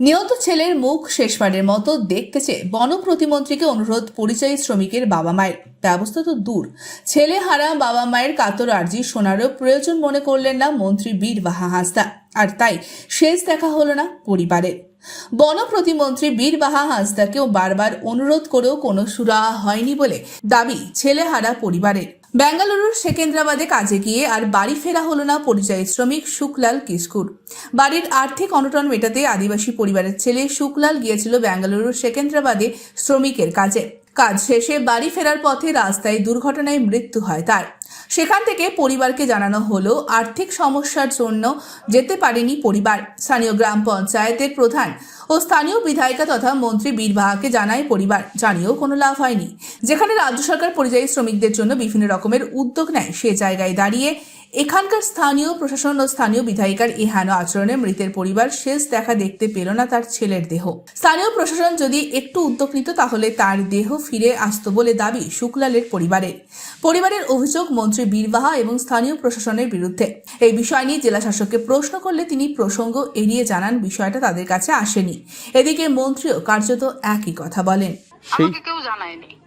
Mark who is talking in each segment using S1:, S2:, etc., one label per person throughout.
S1: নিহত ছেলের মুখ শেষবারের মতো দেখতে চেয়ে বন প্রতিমন্ত্রীকে অনুরোধ পরিচয়ী শ্রমিকের বাবা মায়ের। ব্যবস্থা তো দূর। ছেলে হারা বাবা মায়ের কাতর আর্জি শোনারও প্রয়োজন মনে করলেন না মন্ত্রী বীর বাহা হাসদা। আর তাই শেষ দেখা হলো না পরিবারের। বন প্রতিমন্ত্রী বীর বাহা হাসদাকেও বারবার অনুরোধ করেও কোনো সুরাহা হয়নি বলে দাবি ছেলেহারা পরিবারের। বেঙ্গালুরুর সেকেন্দ্রাবাদে কাজে গিয়ে আর বাড়ি ফেরা হল না পরিযায়ী শ্রমিক শুকলাল কিস্কুর বাড়ির আর্থিক অনটন মেটাতে আদিবাসী পরিবারের ছেলে শুকলাল গিয়েছিল বেঙ্গালুরুর সেকেন্দ্রাবাদে শ্রমিকের কাজে। কাজ শেষে বাড়ি ফেরার পথে রাস্তায় দুর্ঘটনায় মৃত্যু হয় তার। সেখান থেকে পরিবারকে জানানো হলো, আর্থিক সমস্যার জন্য যেতে পারেনি পরিবার। স্থানীয় গ্রাম পঞ্চায়েতের প্রধান ও স্থানীয় বিধায়িকা তথা মন্ত্রী বীরবাহাকে জানায় পরিবার। জানিয়েও কোনো লাভ হয়নি। যেখানে রাজ্য সরকার পরিযায়ী শ্রমিকদের জন্য বিভিন্ন রকমের উদ্যোগ নেয়, সে জায়গায় দাঁড়িয়ে এখানকার স্থানীয় প্রশাসন ও স্থানীয় বিধায়িকার এই হেন আচরণে মৃতের পরিবার শেষ দেখা দেখতে পেল না তার ছেলের দেহ। স্থানীয় প্রশাসন যদি একটু উদ্যোগ নিত তাহলে তার দেহ ফিরে আসতো বলে দাবি শুক্লালের পরিবারের। পরিবারের অভিযোগ মন্ত্রী বীরবাহা এবং স্থানীয় প্রশাসনের বিরুদ্ধে। এই বিষয় নিয়ে জেলা শাসককে প্রশ্ন করলে তিনি প্রসঙ্গ এড়িয়ে জানান, বিষয়টা তাদের কাছে আসেনি। এদিকে মন্ত্রীও কার্যত একই কথা বলেন।
S2: আমাকে কেউ জানায়নি।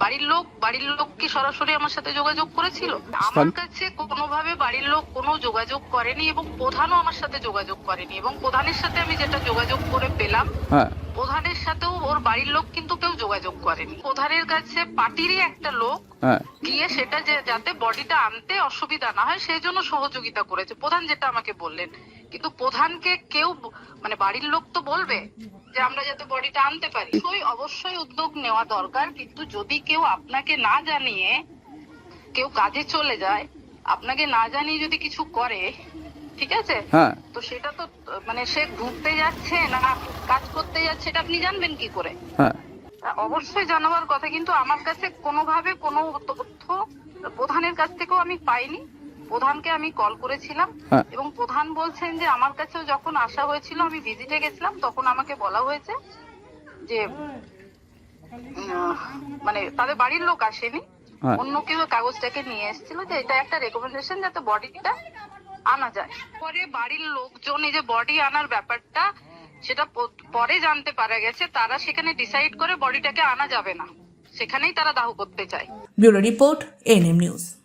S2: বাড়ির লোক বাড়ির লোক কি সরাসরি আমার সাথে যোগাযোগ করেছিল? আমার কাছে কোনোভাবে বাড়ির লোক কোনো যোগাযোগ করেনি এবং প্রধানও আমার সাথে যোগাযোগ করেনি এবং প্রধানের সাথে আমি যেটা যোগাযোগ করে পেলাম
S3: হ্যাঁ।
S2: প্রধানের সাথেও ওর বাড়ির লোক কিন্তু কেউ যোগাযোগ করেনি। প্রধানের কাছে পার্টিরই একটা লোক
S3: হ্যাঁ।
S2: গিয়ে সেটা যে যাতে বডিটা আনতে অসুবিধা না হয় সেই জন্য সহযোগিতা করেছে। প্রধান যেটা আমাকে বললেন কিন্তু প্রধানকে কেউ মানে বাড়ির লোক তো বলবে? যে আমরা যাতে বডিটা আনতে পারি। অবশ্যই অবশ্যই উদ্যোগ নেওয়া দরকার কিন্তু যদি কেউ আপনাকে না জানিয়ে কেউ কাজে চলে যায় আপনাকে না জানিয়ে যদি কিছু করে ঠিক আছে?
S3: হ্যাঁ।
S2: তো সেটা তো মানে সে ঘুরতে যাচ্ছে না কাজ করতে যাচ্ছে এটা আপনি জানবেন কি করে?
S3: হ্যাঁ।
S2: অবশ্যই জানাবার কথা কিন্তু আমার কাছে কোনোভাবে কোনো তথ্য প্রধানের কাছ থেকেও আমি পাইনি। প্রধানকে আমি কল করেছিলাম
S3: হ্যাঁ।
S2: এবং প্রধান বলছেন যে আমার কাছেও যখন আসা হয়েছিল আমি ভিজিটে গেছিলাম তখন আমাকে বলা হয়েছে যে মানে তাদের বাড়ির লোক আসেনি।
S3: হ্যাঁ।
S2: অন্য কেউ কাগজটাকে নিয়ে এসেছিল যে এটা একটা রেকমেন্ডেশন যাতে বডিটা আনা যায়। পরে বাড়ির লোকজন এই যে বডি আনার ব্যাপারটা সেটা পরে জানতে পারা গেছে তারা সেখানে ডিসাইড করে বডিটাকে আনা যাবে না। সেখানেই তারা দাহ করতে চায়।
S1: Bureau report NM news